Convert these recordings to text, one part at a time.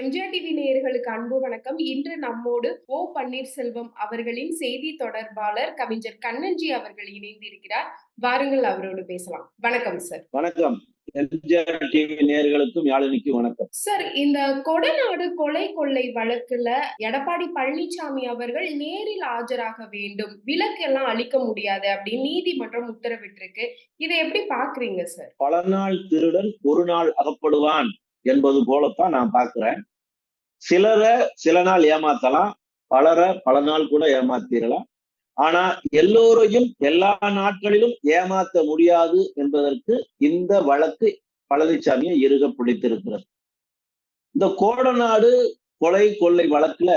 MGR TV நேயர்களுக்கு அன்பு வணக்கம். இன்று நம்மோடு ஓ பன்னீர்செல்வம் அவர்களின் செய்தி தொடர்பாளர் கவிஞர் கண்ணன்ஜி அவர்கள் இணைந்திருக்கிறார். வாருங்கள் அவரோடு பேசலாம். வணக்கம் சார் வணக்கம். எம்ஜிஆர் டிவி நேயர்களுக்கும் யாழினிக்கும் வணக்கம். சார் இந்த கொடநாடு கொலை கொள்ளை வழக்குல எடப்பாடி பழனிசாமி அவர்கள் நேரில் ஆஜராக வேண்டும் விலக்கெல்லாம் அளிக்க முடியாது அப்படின்னு நீதிமன்றம் உத்தரவிட்டிருக்கு. இதை எப்படி பாக்குறீங்க சார் பல நாள் திருடன் ஒரு நாள் அகப்படுவான். என்பது போலத்தான் நான் பார்க்கிறேன். சிலரை சில நாள் ஏமாத்தலாம் பலரை பல நாள் கூட ஏமாத்திடலாம். ஆனா எல்லோரையும் எல்லா நாட்களிலும் ஏமாத்த முடியாது என்பதற்கு இந்த வழக்கு பழனிசாமியை இறுக பிடித்திருக்கிறது. இந்த கோடநாடு கொலை கொள்ளை வழக்குல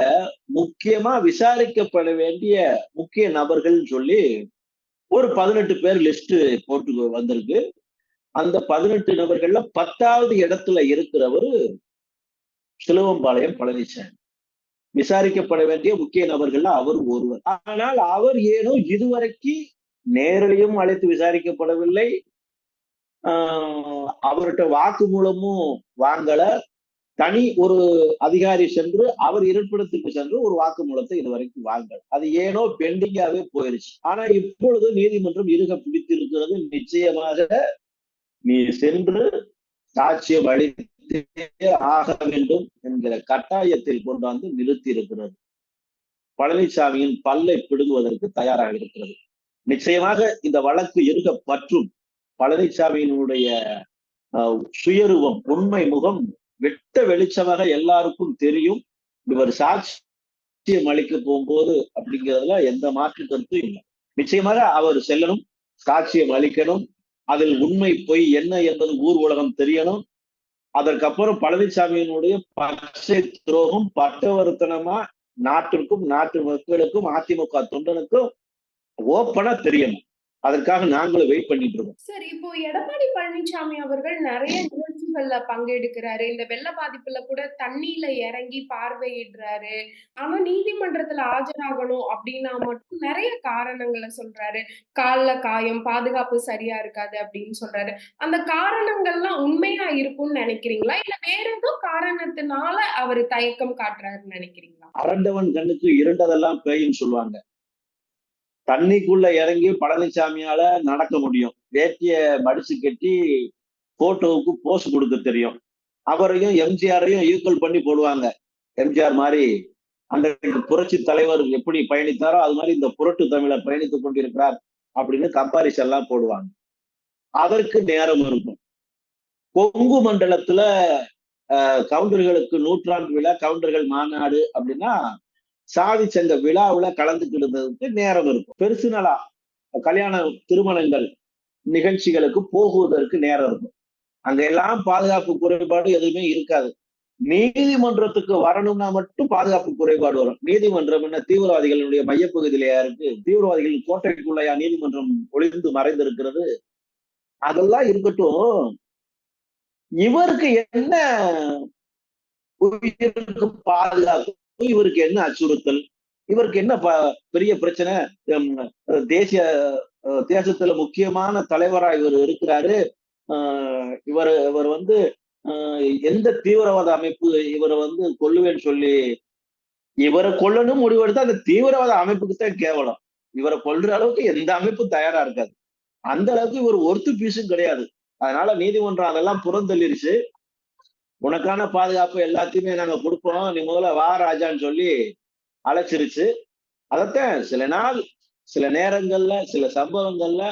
முக்கியமா விசாரிக்கப்பட வேண்டிய முக்கிய நபர்கள் சொல்லி ஒரு பதினெட்டு பேர் லிஸ்ட் போட்டு வந்திருக்கு. அந்த பதினெட்டு நபர்கள்ல பத்தாவது இடத்துல இருக்கிறவரு சிலுவம்பாளையம் பழனிசாமி விசாரிக்கப்பட வேண்டிய முக்கிய நபர்கள்ல அவர் ஒருவர். ஆனால் அவர் ஏனோ இதுவரைக்கும் நேரலையும் அழைத்து விசாரிக்கப்படவில்லை. ஆஹ் வாக்கு மூலமும் வாங்கல. தனி ஒரு அதிகாரி சென்று அவர் இருப்பிடத்துக்கு சென்று ஒரு வாக்குமூலத்தை இதுவரைக்கும் வாங்கல. அது ஏனோ பெண்டிங்காவே போயிருச்சு. ஆனா இப்பொழுது நீதிமன்றம் இருக பிடித்திருக்கிறது. நிச்சயமாக நீ சென்று சாட்சியம் அளித்தே ஆக வேண்டும் என்கிற கட்டாயத்தில் கொண்டு வந்து நிறுத்தி இருக்கிறது பழனிசாமியின் பல்லை பிடுங்குவதற்கு தயாராக இருக்கிறது. நிச்சயமாக இந்த வழக்கு இருக்க பற்றும் பழனிசாமியினுடைய சுயரூபம் உண்மை முகம் வெட்ட வெளிச்சமாக எல்லாருக்கும் தெரியும். இவர் சாட்சியம் அளிக்க போகும்போது அப்படிங்கிறதுல எந்த மாற்று கருத்தும் இல்லை. நிச்சயமாக அவர் செல்லணும் சாட்சியம் அளிக்கணும் அதில் உண்மை பொய் என்ன என்பது ஊர் உலகம் தெரியணும். அதற்கப்புறம் பழனிசாமியினுடைய பச்சை துரோகம் பட்டவர்த்தனமா நாட்டிற்கும் நாட்டு மக்களுக்கும் அதிமுக தொண்டனுக்கும் ஓப்பனா தெரியணும். அதற்காக நாங்களும் வெயிட் பண்ணிட்டு இருக்கோம். சரி இப்போ எடப்பாடி பழனிசாமி அவர்கள் நிறைய நிகழ்ச்சிகள்ல பங்கெடுக்கிறாரு. இந்த வெள்ள பாதிப்புல கூட தண்ணியில இறங்கி பார்வையிடுறாரு. ஆனா நீதிமன்றத்துல ஆஜராகணும் அப்படின்னா மட்டும் நிறைய காரணங்களை சொல்றாரு. கால்ல காயம் பாதுகாப்பு சரியா இருக்காது அப்படின்னு சொல்றாரு. அந்த காரணங்கள்லாம் உண்மையா இருக்கும்னு நினைக்கிறீங்களா? இல்ல வேற ஏதோ காரணத்தினால அவர் தயக்கம் காட்டுறாருன்னு நினைக்கிறீங்களா? அரண்டவன் கண்ணுக்கு இரண்டதெல்லாம் பேயின்னு சொல்லுவாங்க. தண்ணிக்குள்ள இறங்கி பழனிசாமியால நடக்க முடியும். வேட்டிய மடிச்சு கட்டி போட்டோவுக்கு போஸ் கொடுக்க தெரியும். அவரையும் எம்ஜிஆரையும் ஈக்குவல் பண்ணி போடுவாங்க. எம்ஜிஆர் மாதிரி அந்த புரட்சி தலைவர் எப்படி பயணித்தாரோ அது மாதிரி இந்த புரட்டு தமிழர் பயணித்துக் கொண்டிருக்கிறார் அப்படின்னு கம்பாரிசன் எல்லாம் போடுவாங்க. அதற்கு நேரம் இருக்கும். கொங்கு மண்டலத்துல கவுண்டர்களுக்கு நூற்றாண்டு விழா கவுண்டர்கள் மாநாடு அப்படின்னா சாதி சங்க விழாவுல கலந்துக்கிடுறதுக்கு நேரம் இருக்கும். பெருசு நாளா கல்யாண திருமணங்கள் நிகழ்ச்சிகளுக்கு போகுவதற்கு நேரம் இருக்கும். அங்கெல்லாம் பாதுகாப்பு குறைபாடு எதுவுமே இருக்காது. நீதிமன்றத்துக்கு வரணும்னா மட்டும் பாதுகாப்பு குறைபாடு வரும். நீதிமன்றம் என்ன தீவிரவாதிகளுடைய மையப்பகுதியிலேயா இருக்கு. தீவிரவாதிகள் கோட்டைக்குள்ளையா நீதிமன்றம் ஒளிந்து மறைந்திருக்கிறது. அதெல்லாம் இருக்கட்டும். இவருக்கு என்ன உயிருக்கு பாதுகாப்பு? இவருக்கு என்ன அச்சுறுத்தல்? இவருக்கு என்ன பெரிய பிரச்சனை? தேசிய தேசத்துல முக்கியமான தலைவரா இவர் இருக்கிறாரு. இவர் இவர் வந்து எந்த தீவிரவாத அமைப்பு இவரை வந்து கொல்லுவேன்னு சொல்லி இவரை கொல்லணும் முடிவெடுத்து அந்த தீவிரவாத அமைப்புக்கு தான் கேவலம். இவரை கொல்ற அளவுக்கு எந்த அமைப்பும் தயாரா இருக்காது. அந்த அளவுக்கு இவர் ஒருத்து பீஸும் கிடையாது. அதனால நீதிமன்றம் அதெல்லாம் புறந்தள்ளிருச்சு. உனக்கான பாதுகாப்பு எல்லாத்தையுமே நாங்க கொடுப்போம் நீ முதல்ல வா ராஜான்னு சொல்லி அழைச்சிருச்சு. அதத்தான் சில நாள் சில நேரங்கள்ல சில சம்பவங்கள்ல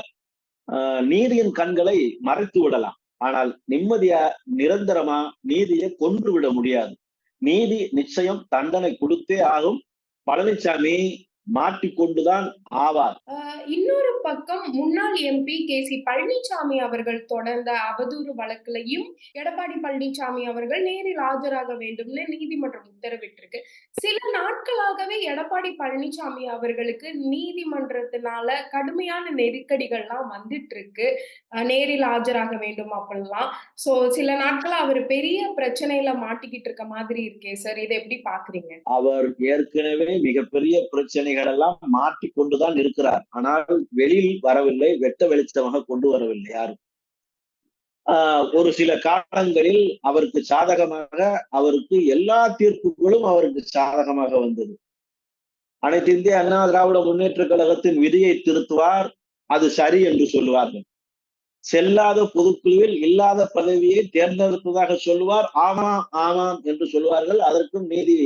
நீதியின் கண்களை மறைத்து விடலாம். ஆனால் நிம்மதியா நிரந்தரமா நீதியை கொன்று விட முடியாது. நீதி நிச்சயம் தண்டனை கொடுத்தே ஆகும். பழனிசாமி மாட்டிக்கொண்டுதான் ஆவார். இன்னொரு பக்கம் முன்னாள் எம்பி கே சி பழனிசாமி அவர்கள் தொடர்ந்த அவதூறு வழக்குலையும் எடப்பாடி பழனிசாமி அவர்கள் நேரில் ஆஜராக வேண்டும்னு நீதிமன்றம் உத்தரவிட்டிருக்கு. சில நாட்களாகவே எடப்பாடி பழனிசாமி அவர்களுக்கு நீதிமன்றத்தினால கடுமையான நெருக்கடிகள்லாம் வந்துட்டு இருக்கு நேரில் ஆஜராக வேண்டும் அப்படிலாம் சோ சில நாட்களா அவர் பெரிய பிரச்சனையில மாட்டிக்கிட்டு இருக்க மாதிரி இருக்கே சார். இதை எப்படி பாக்குறீங்க? அவர் ஏற்கனவே மிகப்பெரிய பிரச்சனைகள் எல்லாம் மாட்டிக்கொண்டுதான் இருக்கிறார். ஆனால் வெளியில் வரவில்லை வெட்ட வெளிச்சமாக கொண்டு வரவில்லை யாரும். ஆஹ் ஒரு சில காலங்களில் அவருக்கு சாதகமாக அவருக்கு எல்லா தீர்ப்புகளும் அவருக்கு சாதகமாக வந்தது. அனைத்து இந்திய அண்ணா திராவிட முன்னேற்ற கழகத்தின் விதியை திருத்துவார் அது சரி என்று சொல்லுவார்கள். செல்லாத பொதுக்குழுவில் இல்லாத பதவியை தேர்ந்தெடுத்ததாக சொல்லுவார் ஆமாம் ஆமாம் என்று சொல்லுவார்கள். அதற்கும் நீதி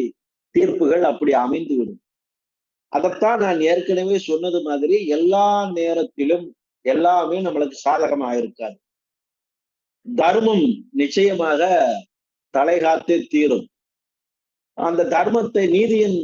தீர்ப்புகள் அப்படி அமைந்துவிடும். அதைத்தான் நான் ஏற்கனவே சொன்னது மாதிரி எல்லா நேரத்திலும் எல்லாமே நம்மளுக்கு சாதகமாக இருக்காது தர்மம் நிச்சயமாக தலைகாத்தே தீரும். அந்த தர்மத்தை நீதியின்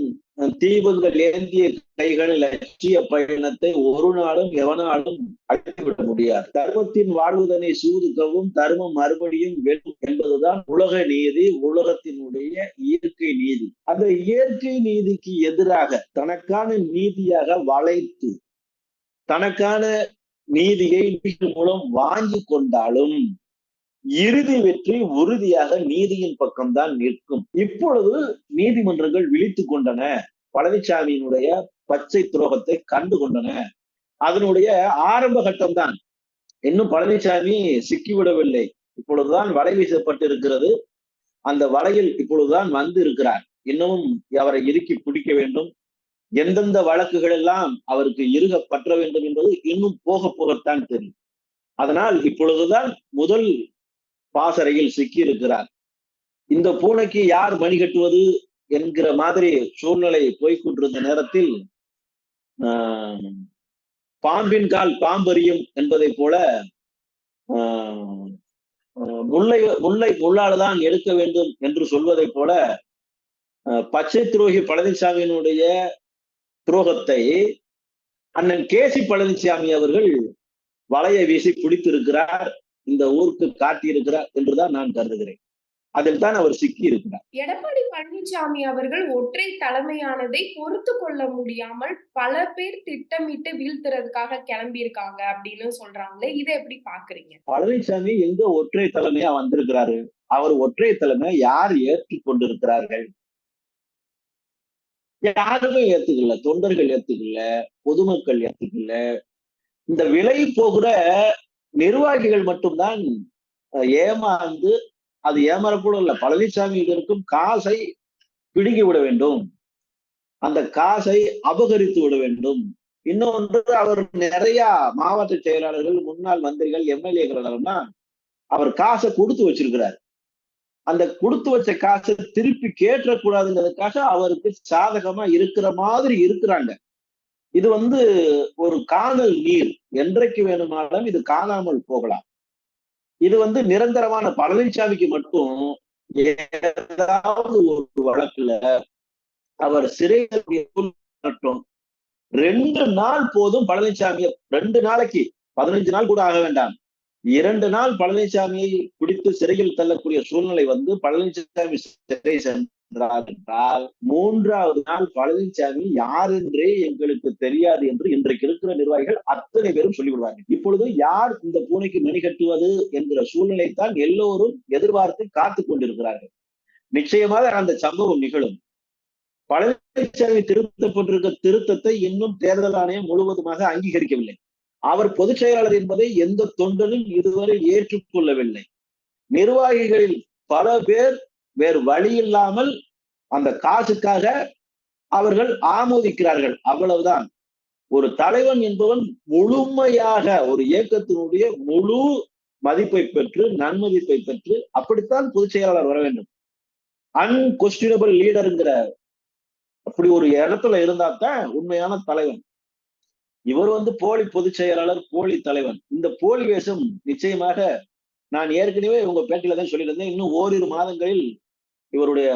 தீபங்கள் ஏந்திய கைகளில் லட்சிய பயணத்தை ஒரு நாளும் எவனாலும் அழைத்துவிட முடியாது. தர்மத்தின் வாழ்வுதனை சூதுக்கவும் தர்மம் மறுபடியும் வெல்லும் என்பதுதான் உலக நீதி உலகத்தினுடைய இயற்கை நீதி. அந்த இயற்கை நீதிக்கு எதிராக தனக்கான நீதியாக வளைத்து தனக்கான நீதியை மூலம் வாங்கி கொண்டாலும் இறுதி வெற்றி உறுதியாக நீதியின் பக்கம்தான் நிற்கும். இப்பொழுது நீதிமன்றங்கள் விழித்து கொண்டன. பழனிசாமியினுடைய பச்சை துரோகத்தை கண்டு கொண்டன. அதனுடைய ஆரம்ப கட்டம்தான். இன்னும் பழனிசாமி சிக்கிவிடவில்லை. இப்பொழுதுதான் வலை வீசப்பட்டிருக்கிறது. அந்த வலையில் இப்பொழுதுதான் வந்து இருக்கிறார். இன்னமும் அவரை இறுக்கி பிடிக்க வேண்டும். எந்தெந்த வழக்குகள் எல்லாம் அவருக்கு இருக பற்ற வேண்டும் என்பது இன்னும் போக போகத்தான் தெரியும். அதனால் இப்பொழுதுதான் முதல் பாசறையில் சிக்கி இருக்கிறார் இந்த பூனைக்கு யார் மணி கட்டுவது என்கிற மாதிரி சூழ்நிலை போய்கொண்டிருந்த நேரத்தில் பாம்பின் கால் பாம்பறியும் என்பதை போல முல்லை முல்லை முள்ளால் தான் எடுக்க வேண்டும் என்று சொல்வதை போல பச்சை துரோகி பழனிசாமியினுடைய துரோகத்தை அண்ணன் கேசி பழனிசாமி அவர்கள் வலையை வீசி பிடித்திருக்கிறார். இந்த ஊருக்கு காட்டியிருக்கிறார் என்றுதான் நான் கருதுகிறேன். அதில் தான் அவர் சிக்கி இருக்கிறார் எடப்பாடி பழனிசாமி அவர்கள் ஒற்றை தலைமையானதை பொறுத்து கொள்ள முடியாமல் பல பேர் திட்டமிட்டு வீழ்த்துறதுக்காக கிளம்பி இருக்காங்க அப்படின்னு சொல்றாங்களே இதை எப்படி பாக்குறீங்க பழனிசாமி எங்க ஒற்றை தலைமையா வந்திருக்கிறாரு? அவர் ஒற்றை தலைமை யார் ஏற்றுக் கொண்டிருக்கிறார்கள் யாருமே ஏத்துக்கல தொண்டர்கள் ஏத்துக்கல பொதுமக்கள் ஏத்துக்கல. இந்த விலை போகிற நிர்வாகிகள் மட்டும்தான் ஏமாந்து அது ஏமாறக்கூட இல்லை. பழனிசாமியில் இருக்கும் காசை பிடுங்கி விட வேண்டும். அந்த காசை அபகரித்து விட வேண்டும். இன்னொன்று அவர் நிறைய மாவட்ட செயலாளர்கள் முன்னாள் மந்திரிகள் எம்எல்ஏகள் அவர் காசை கொடுத்து வச்சிருக்கிறார். அந்த கொடுத்து வச்ச காசை திருப்பி கேட்டக்கூடாதுங்கிறதுக்காக அவருக்கு சாதகமா இருக்கிற மாதிரி இருக்கிறாங்க. இது வந்து ஒரு காதல் நீர். என்றைக்கு வேணுமானாலும் இது காணாமல் போகலாம். இது வந்து நிரந்தரமான பழனிசாமிக்கு மட்டும் ஏதாவது ஒரு வழக்குல அவர் சிறையில் மட்டும் ரெண்டு நாள் போதும் பழனிசாமியை ரெண்டு நாளைக்கு பதினஞ்சு நாள் கூட ஆக வேண்டாம். இரண்டு நாள் பழனிசாமியை பிடித்து சிறையில் தள்ளக்கூடிய சூழ்நிலை வந்து பழனிசாமி சிறை சென்றார் என்றால் மூன்றாவது நாள் பழனிசாமி யார் என்றே எங்களுக்கு தெரியாது என்று இன்றைக்கு இருக்கிற நிர்வாகிகள் அத்தனை பேரும் சொல்லிவிடுவார்கள். இப்பொழுது யார் இந்த பூனைக்கு மணி கட்டுவது என்கிற சூழ்நிலை தான் எல்லோரும் எதிர்பார்த்து காத்து கொண்டிருக்கிறார்கள். நிச்சயமாக அந்த சம்பவம் நிகழும். பழனிசாமி திருத்தப்பட்டிருக்க திருத்தத்தை இன்னும் தேர்தல் ஆணையம் முழுவதுமாக அங்கீகரிக்கவில்லை. அவர் பொதுச் செயலாளர் என்பதை எந்த தொண்டனும் இதுவரை ஏற்றுக்கொள்ளவில்லை. நிர்வாகிகளில் பல பேர் வேறு வழி இல்லாமல் அந்த காசுக்காக அவர்கள் ஆமோதிக்கிறார்கள். அவ்வளவுதான். ஒரு தலைவன் என்பவன் முழுமையாக ஒரு இயக்கத்தினுடைய முழு மதிப்பை பெற்று நன்மதிப்பை பெற்று அப்படித்தான் பொதுச் செயலாளர் வர வேண்டும். அன்கொஸ்டினபிள் லீடருங்கிற அப்படி ஒரு இடத்துல இருந்தா தான் உண்மையான தலைவன். இவர் வந்து போலி பொதுச் செயலாளர் போலி தலைவன். இந்த போலி வேஷம் நிச்சயமாக நான் ஏற்கனவே உங்க பேட்டியில தான் சொல்லியிருந்தேன். இன்னும் ஓரிரு மாதங்களில் இவருடைய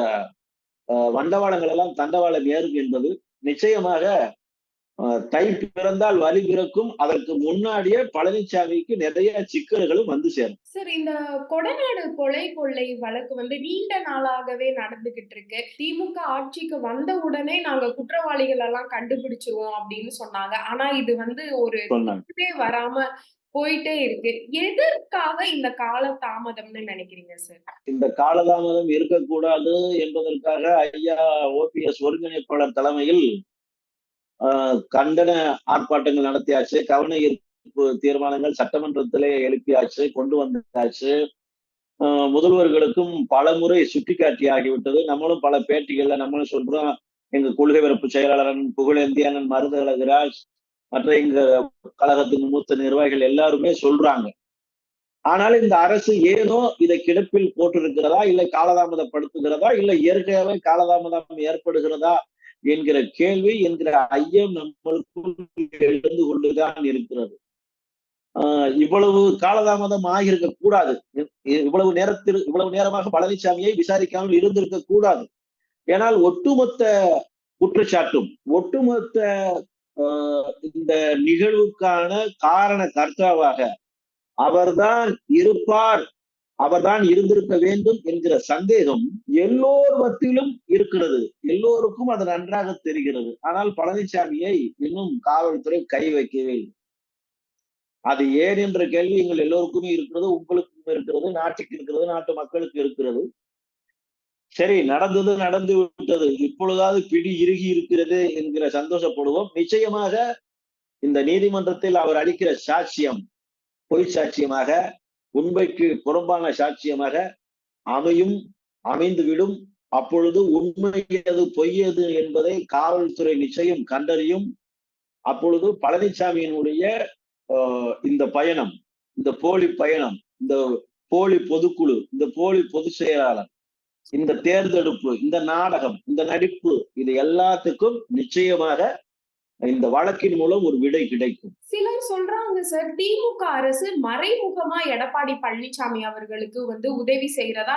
வண்டவாளங்கள் எல்லாம் தண்டவாளம் ஏறும் என்பது நிச்சயமாக தை பிறந்தால் வலி பிறக்கும். அதற்கு முன்னாடியே பழனிசாமிக்கு நிறைய சிக்கல்களும் வந்து சேரும். சார் இந்த கொடநாடு கொலை கொள்ளை வழக்கு வந்து நீண்ட நாளாகவே நடந்துகிட்டு இருக்கு. திமுக ஆட்சிக்கு வந்த உடனே நாங்க குற்றவாளிகள் எல்லாம் கண்டுபிடிச்சிருவோம் அப்படின்னு சொன்னாங்க. ஆனா இது வந்து ஒரு வராம போயிட்டே இருக்கு. எதற்காக இந்த கால தாமதம்னு நினைக்கிறீங்க சார் இந்த காலதாமதம் இருக்கக்கூடாது என்பதற்காக ஐயா ஓபிஎஸ் ஒருங்கிணைப்பாளர் தலைமையில் கண்டன ஆர்ப்பாட்டங்கள் நடத்தியாச்சு கவன ஈர்ப்பு தீர்மானங்கள் சட்டமன்றத்திலே எழுப்பியாச்சு கொண்டு வந்தாச்சு. ஆஹ் முதல்வர்களுக்கும் பல முறை சுட்டிக்காட்டி ஆகிவிட்டது நம்மளும் பல பேட்டிகள்ல நம்மளும் சொல்றோம். எங்க கொள்கை பரப்பு செயலாளர் புகழேந்தியானன் மருதழகராஜ் அழகுராஜ் மற்ற எங்க கழகத்தின் மூத்த நிர்வாகிகள் எல்லாருமே சொல்றாங்க. ஆனால் இந்த அரசு ஏதோ இதை கிடப்பில் போட்டிருக்கிறதா இல்லை காலதாமதப்படுத்துகிறதா இல்லை இயற்கையாகவே காலதாமதம் ஏற்படுகிறதா என்கிற கேள்வி என்கிற ஐயம் நம்மளுக்குள் எழுந்து கொண்டுதான் இருக்கிறது. ஆஹ் இவ்வளவு காலதாமதம் ஆகியிருக்க கூடாது இவ்வளவு நேரத்தில் இவ்வளவு நேரமாக பழனிசாமியை விசாரிக்காமல் இருந்திருக்க கூடாது ஏனால் ஒட்டுமொத்த குற்றச்சாட்டும் ஒட்டுமொத்த இந்த நிகழ்வுக்கான காரண கர்த்தாவாக அவர்தான் இருப்பார் அவர்தான் இருந்திருக்க வேண்டும் என்கிற சந்தேகம் எல்லோர் மத்தியிலும் இருக்கிறது. எல்லோருக்கும் அது நன்றாக தெரிகிறது. ஆனால் பழனிசாமியை இன்னும் காவல்துறை கை வைக்கவே இல்லை. அது ஏன் என்ற கேள்வி எங்கள் எல்லோருக்குமே இருக்கிறது உங்களுக்கும் இருக்கிறது நாட்டுக்கு இருக்கிறது நாட்டு மக்களுக்கு இருக்கிறது. சரி நடந்தது நடந்து விட்டது. இப்பொழுதாவது பிடி இறுகி இருக்கிறது என்கிற சந்தோஷப்படுவோம். நிச்சயமாக இந்த நீதிமன்றத்தில் அவர் அளிக்கிற சாட்சியம் பொய் சாட்சியமாக உண்மைக்கு புறம்பான சாட்சியமாக அமையும் அமைந்துவிடும். அப்பொழுது உண்மையது பொய்யது என்பதை காவல்துறை நிச்சயம் கண்டறியும். அப்பொழுது பழனிசாமியினுடைய இந்த பயணம் இந்த போலி பயணம் இந்த போலி பொதுக்குழு இந்த போலி பொதுச் செயலாளர் இந்த தேர்ந்தெடுப்பு இந்த நாடகம் இந்த நடிப்பு இது எல்லாத்துக்கும் நிச்சயமாக இந்த வழக்கின் மூலம் ஒரு விடை கிடைக்கும். சிலர் சொல்றாங்க சார் திமுக அரசு மறைமுகமா எடப்பாடி பழனிசாமி அவர்களுக்கு வந்து உதவி செய்யறதா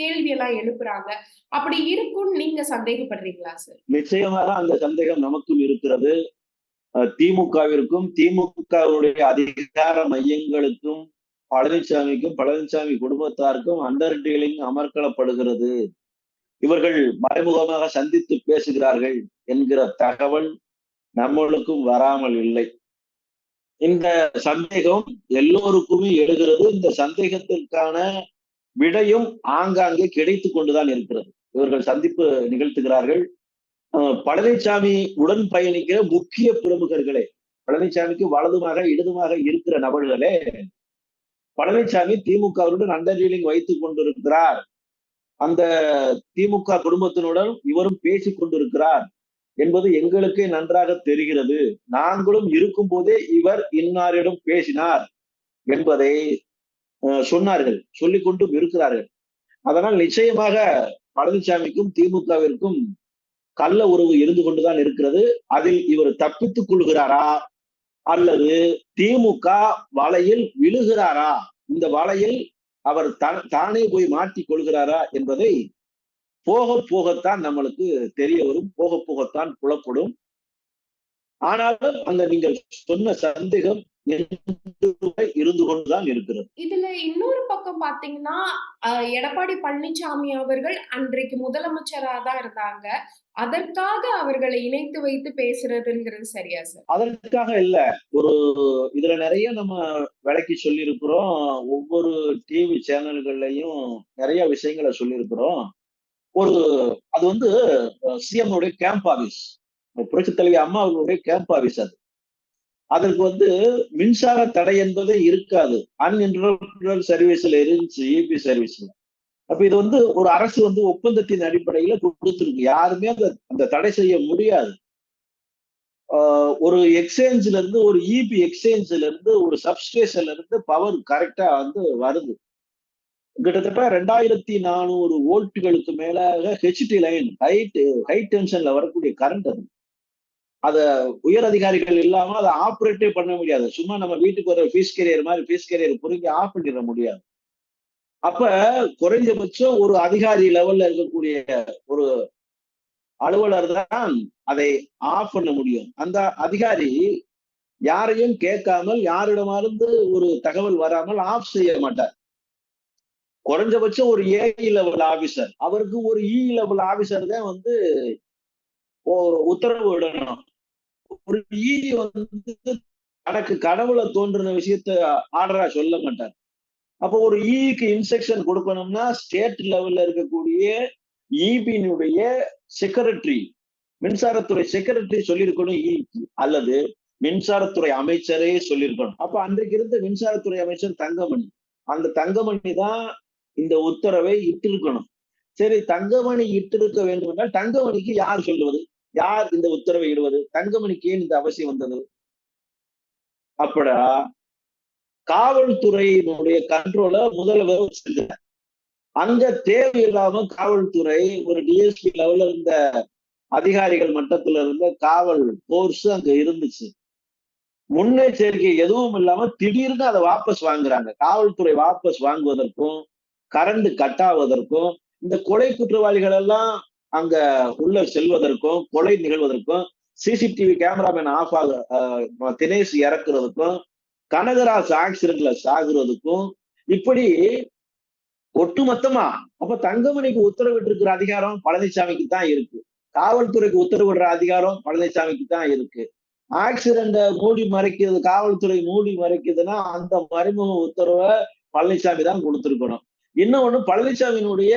கேள்வி எல்லாம் எழுப்புறாங்க. அப்படி இருக்கும்னு நீங்க சந்தேகப்படுறீங்களா சார்? நிச்சயமாக அந்த சந்தேகம் நமக்கும் இருக்கிறது. திமுகவிற்கும் திமுகவுடைய அதிகார மையங்களுக்கும் பழனிசாமிக்கும் பழனிசாமி குடும்பத்தாருக்கும் அண்டர் டீலிங் அமர்க்களப்படுகிறது இவர்கள் மறைமுகமாக சந்தித்து பேசுகிறார்கள் என்கிற தகவல் நம்மளுக்கும் வராமல் இல்லை. இந்த சந்தேகம் எல்லோருக்குமே எழுகிறது. இந்த சந்தேகத்திற்கான விடையும் ஆங்காங்கே கிடைத்து கொண்டுதான் இருக்கிறது. இவர்கள் சந்திப்பு நிகழ்த்துகிறார்கள். பழனிசாமி உடன் பயணிக்கிற முக்கிய பிரமுகர்களே பழனிசாமிக்கு வலதுமாக இடதுமாக இருக்கிற நபர்களே பழனிசாமி திமுகவுடன் அண்டர் டீலிங் வைத்துக் கொண்டிருக்கிறார். அந்த திமுக குடும்பத்தினுடன் இவரும் பேசிக் கொண்டிருக்கிறார் என்பது எங்களுக்கே நன்றாக தெரிகிறது. நாங்களும் இருக்கும் போதே இவர் இன்னாரிடம் பேசினார் என்பதை சொன்னார்கள் சொல்லிக் கொண்டும் இருக்கிறார்கள். அதனால் நிச்சயமாக பழனிசாமிக்கும் திமுகவிற்கும் கள்ள உறவு இருந்து கொண்டுதான் இருக்கிறது. அதில் இவர் தப்பித்துக் கொள்கிறாரா அல்லது திமுக வலையில் விழுகிறாரா? இந்த வலையில் அவர் தானே போய் மாட்டிக் கொள்கிறாரா என்பதை போக போகத்தான் நம்மளுக்கு தெரிய வரும். போக போகத்தான் புலப்படும். ஆனாலும் அந்த நீங்கள் சொன்ன சந்தேகம் இருந்து கொண்டுதான் இருக்கிறது. இதுல இன்னொரு பக்கம் பாத்தீங்கன்னா எடப்பாடி பழனிசாமி அவர்கள் அன்றைக்கு முதலமைச்சரா தான் இருந்தாங்க. அதற்காக அவர்களை இணைத்து வைத்து பேசுறதுங்கிறது சரியா சார்? அதற்காக இல்ல. ஒரு இதுல நிறைய நம்ம விளக்கி சொல்லி இருக்கிறோம் ஒவ்வொரு டிவி சேனல்கள்லயும் நிறைய விஷயங்களை சொல்லி இருக்கிறோம் ஒரு அது வந்து சிஎம்னுடைய கேம்ப் ஆபீஸ் புரட்சி தலைவி அம்மா அவர்களுடைய கேம்ப் ஆபீஸ் அது. அதற்கு வந்து மின்சார தடை என்பதே இருக்காது. அன்இன்டர் சர்வீஸ்ல இருந்துச்சு ஏபி சர்வீஸ்ல. அப்ப இது வந்து ஒரு அரசு வந்து ஒப்பந்தத்தின் அடிப்படையில கொடுத்துருக்கு. யாருமே அந்த அந்த தடை செய்ய முடியாது. ஒரு எக்ஸ்சேஞ்ச்ல இருந்து ஒரு இபி எக்ஸ்சேஞ்ச்ல இருந்து ஒரு சப்ஸ்டேஷன்ல இருந்து பவர் கரெக்டா வந்து வருது. கிட்டத்தட்ட ரெண்டாயிரத்தி நானூறு வோல்ட்டுகளுக்கு மேலாக ஹெச்டி லைன் ஹைட் ஹை டென்ஷன்ல வரக்கூடிய கரண்ட் அது. அதை உயர் அதிகாரிகள் இல்லாம அதை ஆப்ரேட்டே பண்ண முடியாது. சும்மா நம்ம வீட்டுக்கு வர ஃபீஸ் கேரியர் மாதிரி ஃபீஸ் கேரியர் புரிஞ்சு ஆஃப் பண்ணிட முடியாது. அப்ப குறைஞ்சபட்சம் ஒரு அதிகாரி லெவல்ல இருக்கக்கூடிய ஒரு அலுவலர் தான் அதை ஆஃப் பண்ண முடியும். அந்த அதிகாரி யாரையும் கேட்காமல் யாரிடமிருந்து ஒரு தகவல் வராமல் ஆஃப் செய்ய மாட்டார். குறைஞ்சபட்சம் ஒரு ஏஇ லெவல் ஆபீசர் அவருக்கு ஒரு இ லெவல் ஆபீசர் தான் வந்து உத்தரவு விடணும். ஒரு இ வந்து தனக்கு கடவுளை தோன்றின விஷயத்த ஆர்டரா சொல்ல மாட்டார். அப்போ ஒரு இக்கு இன்ஸ்ட்ரக்ஷன் கொடுக்கணும்னா ஸ்டேட் லெவல்ல இருக்கக்கூடிய இபியினுடைய செக்ரட்டரி மின்சாரத்துறை செக்ரட்டரி சொல்லியிருக்கணும் இக்கு அல்லது மின்சாரத்துறை அமைச்சரே சொல்லியிருக்கணும். அப்ப அன்றைக்கு இருந்த மின்சாரத்துறை அமைச்சர் தங்கமணி அந்த தங்கமணி தான் இந்த உத்தரவை இட்டிருக்கணும். சரி தங்கமணி இட்டிருக்க வேண்டும் என்றால் தங்கமணிக்கு யார் சொல்லுவது யார் இந்த உத்தரவை இடுவது? தங்கமணிக்கு ஏன் இந்த அவசியம் வந்தது? அப்படா காவல்துறையினுடைய கண்ட்ரோல முதல்வர் வச்சிருக்கிறார் அங்க தேவையில்லாம காவல்துறை ஒரு டிஎஸ்பி லெவல்ல இருந்த அதிகாரிகள் மட்டத்துல இருந்த காவல் போர்ஸ் அங்க இருந்துச்சு. முன்னெச்சரிக்கை எதுவும் இல்லாம திடீர்னு அதை வாபஸ் வாங்குறாங்க. காவல்துறை வாபஸ் வாங்குவதற்கும் கரண்ட் கட் ஆவதற்கும் இந்த கொலை குற்றவாளிகள் எல்லாம் அங்க உள்ள செல்வதற்கும் கொலை நிகழ்வதற்கும் சிசிடிவி கேமராமேன் ஆஃப் ஆக தினேஷ் இறக்குறதுக்கும் கனகராஜ் ஆக்சிடென்ட்ல சாகுறதுக்கும் இப்படி ஒட்டுமொத்தமா அப்ப தங்கமணிக்கு உத்தரவிட்டிருக்கிற அதிகாரம் பழனிசாமிக்கு தான் இருக்கு. காவல்துறைக்கு உத்தரவிடுற அதிகாரம் பழனிசாமிக்கு தான் இருக்கு. ஆக்சிடென்ட மூடி மறைக்கிறது காவல்துறை மூடி மறைக்குதுன்னா அந்த மறைமுக உத்தரவை பழனிசாமி தான் இன்னும் இன்னொன்னு பழனிசாமியினுடைய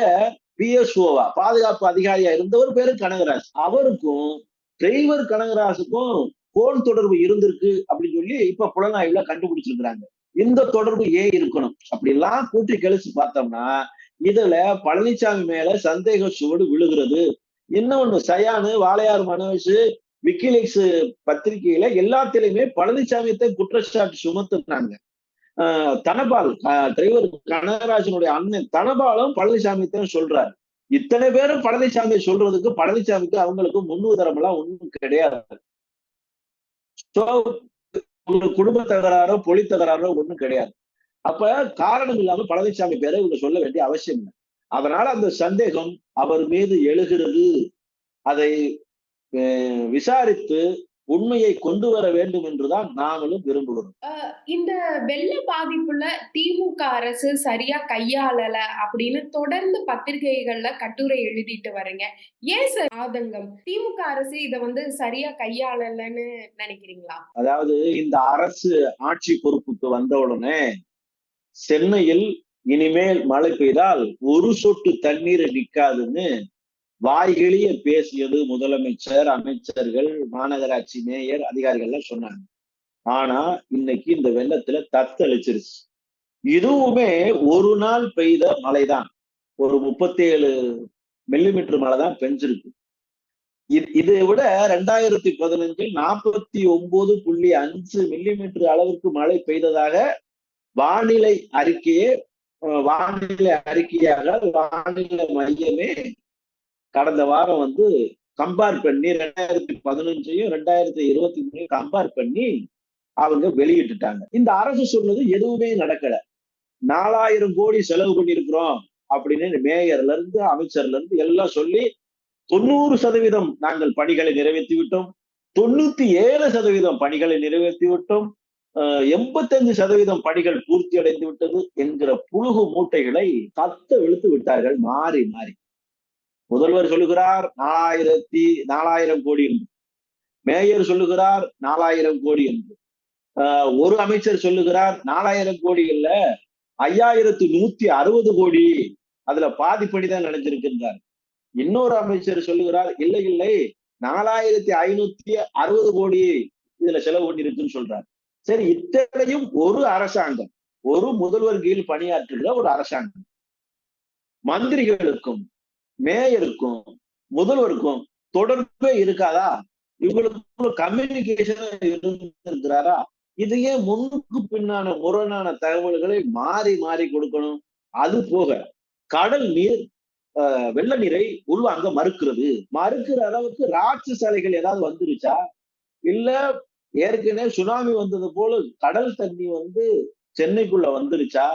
பிஎஸ்ஓவா பாதுகாப்பு அதிகாரியா இருந்தவர் பேரு கனகராஜ். அவருக்கும் டிரைவர் கனகராஜுக்கும் போன் தொடர்பு இருந்திருக்கு அப்படின்னு சொல்லி இப்ப புலனாய்வுல கண்டுபிடிச்சிருக்கிறாங்க. இந்த தொடர்பு ஏன் இருக்கணும்? அப்படிலாம் கூட்டி கழிச்சு பார்த்தோம்னா இதுல பழனிசாமி மேல சந்தேக சுவடு விழுகிறது. இன்னொன்னு சயானு வாளையார் மனோஜ் விக்கிலீக்ஸ் பத்திரிகையில எல்லாத்திலையுமே பழனிசாமியத்தை குற்றச்சாட்டு சுமத்துனாங்க. தனபால் ஆஹ் டிரைவர் கனகராஜனுடைய அண்ணன் தனபாலும் பழனிசாமி தான் சொல்றாரு. இத்தனை பேரும் பழனிசாமி சொல்றதுக்கு பழனிசாமிக்கு அவங்களுக்கு முன்னுதரம் எல்லாம் ஒண்ணும் கிடையாது. குடும்ப தகராறோ பொலி தகராறோ ஒண்ணும் கிடையாது. அப்ப காரணம் இல்லாம பழனிசாமி பேரை இவங்க சொல்ல வேண்டிய அவசியம் இல்லை. அதனால அந்த சந்தேகம் அவர் மீது எழுகிறது. அதை விசாரித்து உண்மையை கொண்டு வர வேண்டும் என்றுதான் நாங்களும் விரும்புகிறோம். இந்த வெள்ள பாதிப்புல திமுக அரசு சரியா கையாளல அப்படின்னு தொடர்ந்து பத்திரிகைகள்ல கட்டுரை எழுதிட்டு வரீங்க ஏன் சார் ஆதங்கம்? திமுக அரசு இத வந்து சரியா கையாளலன்னு நினைக்கிறீங்களா? அதாவது இந்த அரசு ஆட்சி பொறுப்புக்கு வந்த உடனே சென்னையில் இனிமேல் மழை பெய்தால் ஒரு சொட்டு தண்ணீர் நிக்காதுன்னு வாய்கிழிய பேசியது முதலமைச்சர் அமைச்சர்கள் மாநகராட்சி மேயர் அதிகாரிகள்லாம் சொன்னாங்க. ஆனா இன்னைக்கு இந்த வெள்ளத்துல தத்தளிச்சிருச்சு. இதுவுமே ஒரு நாள் பெய்த மழைதான். ஒரு முப்பத்தேழு மில்லிமீட்டர் மழை தான் பெஞ்சிருக்கு. இது இதை விட ரெண்டாயிரத்தி பதினஞ்சில் நாற்பத்தி ஒன்பது புள்ளி அஞ்சு மில்லிமீட்டர் அளவுக்கு மழை பெய்ததாக வானிலை அறிக்கையே வானிலை அறிக்கையாக வானிலை மையமே கடந்த வாரம் வந்து கம்பேர் பண்ணி ரெண்டாயிரத்தி பதினஞ்சையும் ரெண்டாயிரத்தி இருபத்தி மூணையும் கம்பேர் பண்ணி அவங்க வெளியிட்டுட்டாங்க. இந்த அரசு சொன்னது எதுவுமே நடக்கல. நாலாயிரம் கோடி செலவு பண்ணியிருக்கிறோம் அப்படின்னு மேயர்ல இருந்து அமைச்சர்ல இருந்து எல்லாம் சொல்லி தொண்ணூறு சதவீதம் நாங்கள் பணிகளை நிறைவேற்றி விட்டோம். தொண்ணூத்தி ஏழு சதவீதம் பணிகளை நிறைவேற்றி விட்டோம். எண்பத்தஞ்சு சதவீதம் பணிகள் பூர்த்தி அடைந்து விட்டது என்கிற புழுகு மூட்டைகளை தத்த இழுத்து விட்டார்கள். மாறி மாறி. முதல்வர் சொல்லுகிறார் நாலாயிரத்தி நாலாயிரம் கோடி என்று. மேயர் சொல்லுகிறார் நாலாயிரம் கோடி என்று. ஆஹ் ஒரு அமைச்சர் சொல்லுகிறார் நாலாயிரம் கோடி இல்ல ஐயாயிரத்து நூத்தி அறுபது கோடி அதுல பாதி படி இன்னொரு அமைச்சர் சொல்லுகிறார் இல்லை இல்லை நாலாயிரத்தி ஐநூத்தி அறுபது கோடி இதுல செலவு பண்ணிருக்குன்னு சொல்றார். சரி இத்தனையும் ஒரு அரசாங்கம் ஒரு முதல்வர் கீழ் பணியாற்றுகிற ஒரு அரசாங்கம். மந்திரிகளுக்கும் மேயருக்கும் முதல்வருக்கும் தொடர்பே இருக்காதா? இவங்களுக்கு கம்யூனிகேஷன் இருந்திருக்கிறாரா? இதையே முன்னுக்கு பின்னான முரணான தகவல்களை மாறி மாறி கொடுக்கணும்? அது போக கடல் நீர் வெள்ள நீரை உள்வாங்க மறுக்கிறது. மறுக்கிற அளவுக்கு ராட்ச சாலைகள் ஏதாவது வந்துருச்சா? இல்ல ஏற்கனவே சுனாமி வந்தது போல கடல் தண்ணி வந்து சென்னைக்குள்ள வந்துருச்சா?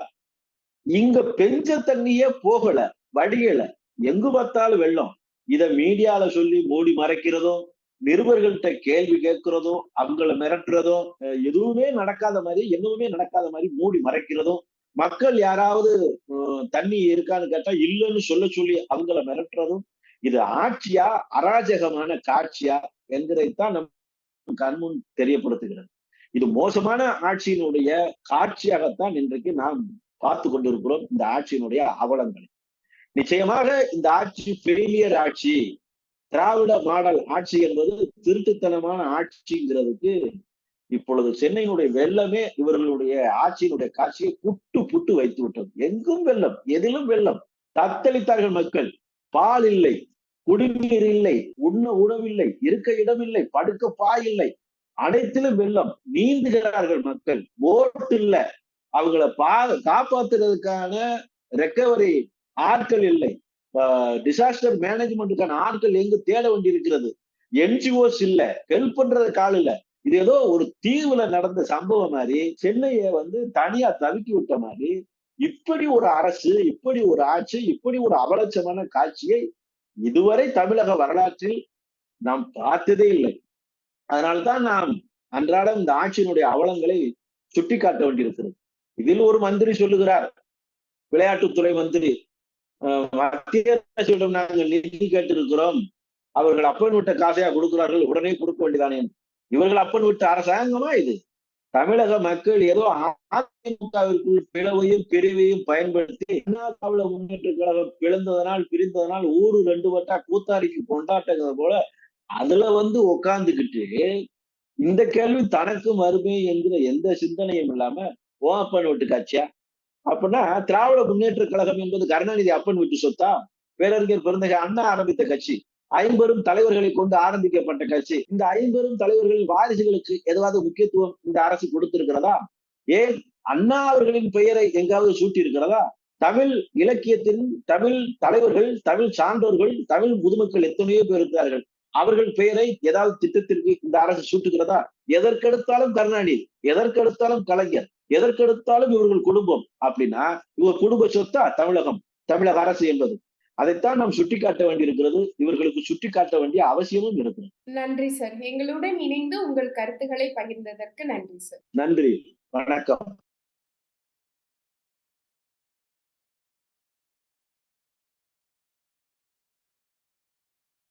இங்க பெஞ்ச தண்ணியே போகல வடியல. எங்கு பார்த்தாலும் வெள்ளம். இதை மீடியால சொல்லி மூடி மறைக்கிறதும் நிருபர்கள்ட்ட கேள்வி கேட்கிறதும் அவங்கள மிரட்டுறதும் எதுவுமே நடக்காத மாதிரி எதுவுமே நடக்காத மாதிரி மூடி மறைக்கிறதும் மக்கள் யாராவது தண்ணி இருக்கான்னு கேட்டா இல்லைன்னு சொல்ல சொல்லி அவங்கள மிரட்டுறதும் இது ஆட்சியா அராஜகமான காட்சியா என்கிறதைத்தான் நம் கண்முன் தெரியப்படுத்துகிறது. இது மோசமான ஆட்சியினுடைய காட்சியாகத்தான் இன்றைக்கு நாம் பார்த்து கொண்டிருக்கிறோம் இந்த ஆட்சியினுடைய அவலங்களை. நிச்சயமாக இந்த ஆட்சி ஃபெயிலியர் ஆட்சி திராவிட மாடல் ஆட்சி என்பது திருட்டுத்தனமான ஆட்சிங்கிறதுக்கு இப்பொழுது சென்னையினுடைய வெள்ளமே இவர்களுடைய ஆட்சியினுடைய காட்சியை புட்டு புட்டு வைத்து விட்டது. எங்கும் வெள்ளம் எதிலும் வெள்ளம். தத்தளித்தார்கள் மக்கள். பால் இல்லை குடிநீர் இல்லை உண்ண உணவில்லை இருக்க இடமில்லை படுக்க பாய் இல்லை. அனைத்திலும் வெள்ளம். நீந்துகிறார்கள் மக்கள். ஓட்டு இல்ல. அவங்கள பா காப்பாத்துறதுக்கான ரெக்கவரி ஆட்கள் இல்லை. டிசாஸ்டர் மேனேஜ்மெண்ட்டுக்கான ஆட்கள் எங்கு தேட வேண்டி இருக்கிறது என்ஜிஓஸ் இல்ல. ஹெல்ப் பண்றதுக்கு ஆள் இல்ல. இது ஏதோ ஒரு தீவுல நடந்த சம்பவம் மாதிரி சென்னையை வந்து தனியா தவிக்கி விட்ட மாதிரி இப்படி ஒரு அரசு இப்படி ஒரு ஆட்சி இப்படி ஒரு அபலட்சமான காட்சியை இதுவரை தமிழக வரலாற்றில் நாம் பார்த்ததே இல்லை. அதனால்தான் நாம் அன்றாடம் இந்த ஆட்சியினுடைய அவலங்களை சுட்டிக்காட்ட வேண்டியிருக்கிறது. இதில் ஒரு மந்திரி சொல்லுகிறார். விளையாட்டுத்துறை மந்திரி மத்திய அரசிடம் நாங்கள் நிதி கேட்டிருக்கிறோம். அவர்கள் அப்பன் விட்ட காசையா கொடுக்கிறார்கள் உடனே கொடுக்க வேண்டியதானே? இவர்கள் அப்பன் விட்ட அரசாங்கமா இது? தமிழக மக்கள் ஏதோ அதிமுகவிற்குள் பிளவையும் பிரிவையும் பயன்படுத்தி அண்ணா முன்னேற்ற கழகம் பிளந்ததனால் பிரிந்ததனால் ஊரு ரெண்டு வட்டா கூத்தாரிக்கு கொண்டாட்டங்கிறது போல அதுல வந்து உட்கார்ந்துகிட்டு இந்த கேள்வி தனக்கு மறுமை என்கிற எந்த சிந்தனையும் இல்லாம ஓ அப்பன் விட்டு காட்சியா? அப்படின்னா திராவிட முன்னேற்ற கழகம் என்பது கருணாநிதி அப்பன் வீட்டு சொத்தா? பேரறிஞர் பிறந்தக அண்ணா ஆரம்பித்த கட்சி. ஐம்பெரும் தலைவர்களை கொண்டு ஆரம்பிக்கப்பட்ட கட்சி. இந்த ஐம்பெரும் தலைவர்களின் வாரிசுகளுக்கு ஏதாவது முக்கியத்துவம் இந்த அரசு கொடுத்திருக்கிறதா? ஏன்? அண்ணா அவர்களின் பெயரை எங்காவது சூட்டி இருக்கிறதா தமிழ் இலக்கியத்தின் தமிழ் தலைவர்கள் தமிழ் சான்றோர்கள் தமிழ் முதுமக்கள் எத்தனையோ பேர் இருக்கிறார்கள். அவர்கள் பெயரை ஏதாவது திட்டத்திற்கு இந்த அரசு சூட்டுகிறதா? எதற்கெடுத்தாலும் கருணாநிதி எதற்கெடுத்தாலும் கலைஞர் எதற்கெடுத்தாலும் இவர்கள் குடும்பம் அப்படின்னா இவங்க குடும்ப சொத்தா தமிழகம் தமிழக அரசு என்பது. அதைத்தான் நாம் சுட்டிக்காட்ட வேண்டியிருக்கிறது. இவர்களுக்கு சுட்டிக்காட்ட வேண்டிய அவசியமும் இருக்கிறது. நன்றி சார். எங்களுடன் இணைந்து உங்கள் கருத்துக்களை பகிர்ந்ததற்கு நன்றி சார். நன்றி. வணக்கம்.